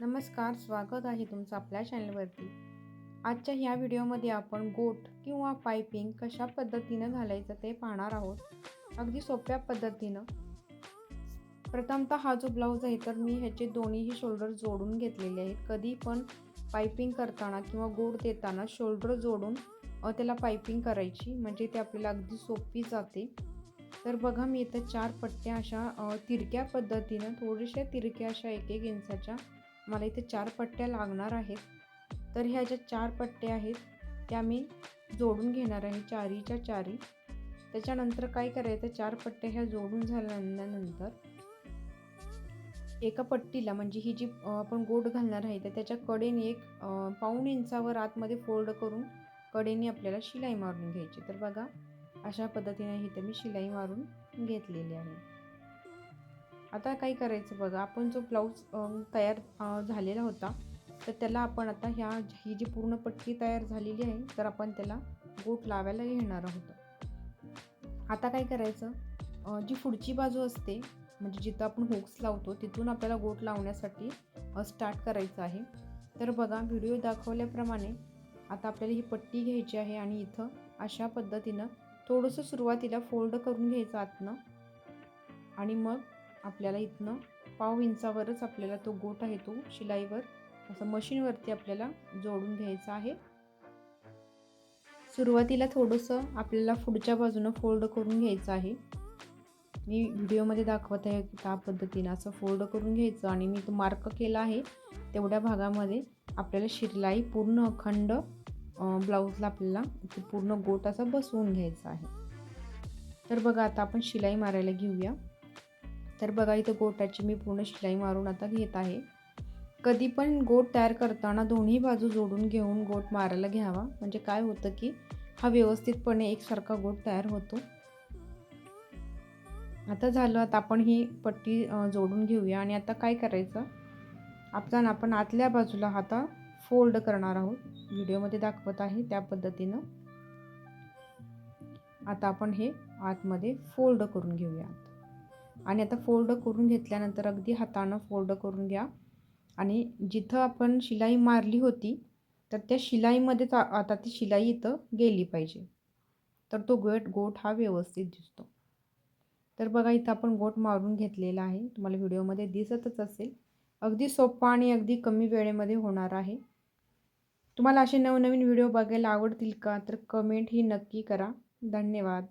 नमस्कार स्वागत आहे तुमचं आपल्या चॅनलवरती आजच्या ह्या व्हिडिओमध्ये आपण गोट किंवा पायपिंग कशा पद्धतीनं घालायचं ते पाहणार आहोत. अगदी सोप्या पद्धतीनं. प्रथमतः हा जो ब्लाऊज आहे तर मी ह्याचे दोन्हीही शोल्डर जोडून घेतलेले आहेत. कधी पण पायपिंग करताना किंवा गोड देताना शोल्डर जोडून त्याला पायपिंग करायची म्हणजे ते आपल्याला अगदी सोपी जाते. तर बघा मी इथं चार पट्ट्या अशा तिरक्या पद्धतीनं थोड्याशा तिरक्या अशा एक एक इंचाच्या मला इथे चार पट्ट्या लागणार आहेत. तर ह्या ज्या चार पट्ट्या आहेत त्या मी जोडून घेणार आहे चारीच्या चारी. त्याच्यानंतर काय करायचं? चार पट्ट्या ह्या जोडून झाल्यानंतर एका पट्टीला म्हणजे ही जी आपण गोट घालणार आहे तर त्याच्या कडेने एक पाऊण इंचावर आतमध्ये फोल्ड करून कडेने आपल्याला शिलाई मारून घ्यायची. तर बघा अशा पद्धतीने इथे मी शिलाई मारून घेतलेली आहे. आता काय करायचं बघा आपण जो ब्लाऊज तयार झालेला होता तर त्याला आपण आता ह्या ही जी पूर्ण पट्टी तयार झालेली आहे तर आपण त्याला गोट लावायला घेणार आहोत. आता काय करायचं जी पुढची बाजू असते म्हणजे जिथं आपण हुक्स लावतो तिथून आपल्याला गोट लावण्यासाठी स्टार्ट करायचं आहे. तर बघा व्हिडिओ दाखवल्याप्रमाणे आता आपल्याला ही पट्टी घ्यायची आहे आणि इथं अशा पद्धतीनं थोडंसं सुरुवातीला फोल्ड करून घ्यायचं आतनं. आणि मग आपल्याला इथनं पाव इंचावरच आपल्याला तो गोट आहे तो शिलाईवर. असं मशीनवरती आपल्याला जोडून घ्यायचा आहे. सुरुवातीला थोडंसं आपल्याला पुढच्या बाजूनं फोल्ड करून घ्यायचं आहे. मी व्हिडिओमध्ये दाखवत आहे की त्या पद्धतीनं असं फोल्ड करून घ्यायचं आणि मी तो मार्क केला आहे तेवढ्या भागामध्ये आपल्याला शिलाई पूर्ण अखंड ब्लाऊजला आपल्याला ते पूर्ण गोट असा बसवून घ्यायचा आहे. तर बघा आता आपण शिलाई मारायला घेऊया. तर बघा इथं गोटाची मी पूर्ण शिलाई मारून आता घेत आहे. कधी पण गोट तयार करताना दोन्ही बाजू जोडून घेऊन गोट मारायला घ्यावा. म्हणजे काय होतं की हा व्यवस्थितपणे एकसारखा गोट तयार होतो. आता झालं आता आपण ही पट्टी जोडून घेऊया. आणि आता काय करायचं? आपण आपण आतल्या बाजूला आता फोल्ड करणार आहोत. व्हिडिओमध्ये दाखवत आहे त्या पद्धतीनं. आता आपण हे आतमध्ये फोल्ड करून घेऊया. आणि आता फोल्ड करून घेतल्यानंतर अगदी हातानं फोल्ड करून घ्या. आणि जिथं आपण शिलाई मारली होती तर त्या शिलाईमध्येच आता ती शिलाई इथं गेली पाहिजे. तर तो गोट गोट हा व्यवस्थित दिसतो. तर बघा इथं आपण गोट मारून घेतलेला आहे. तुम्हाला व्हिडिओमध्ये दिसतच असेल. अगदी सोपा आणि अगदी कमी वेळेमध्ये होणार आहे. तुम्हाला असे नवनवीन व्हिडिओ बघायला आवडतील का? तर कमेंट ही नक्की करा. धन्यवाद.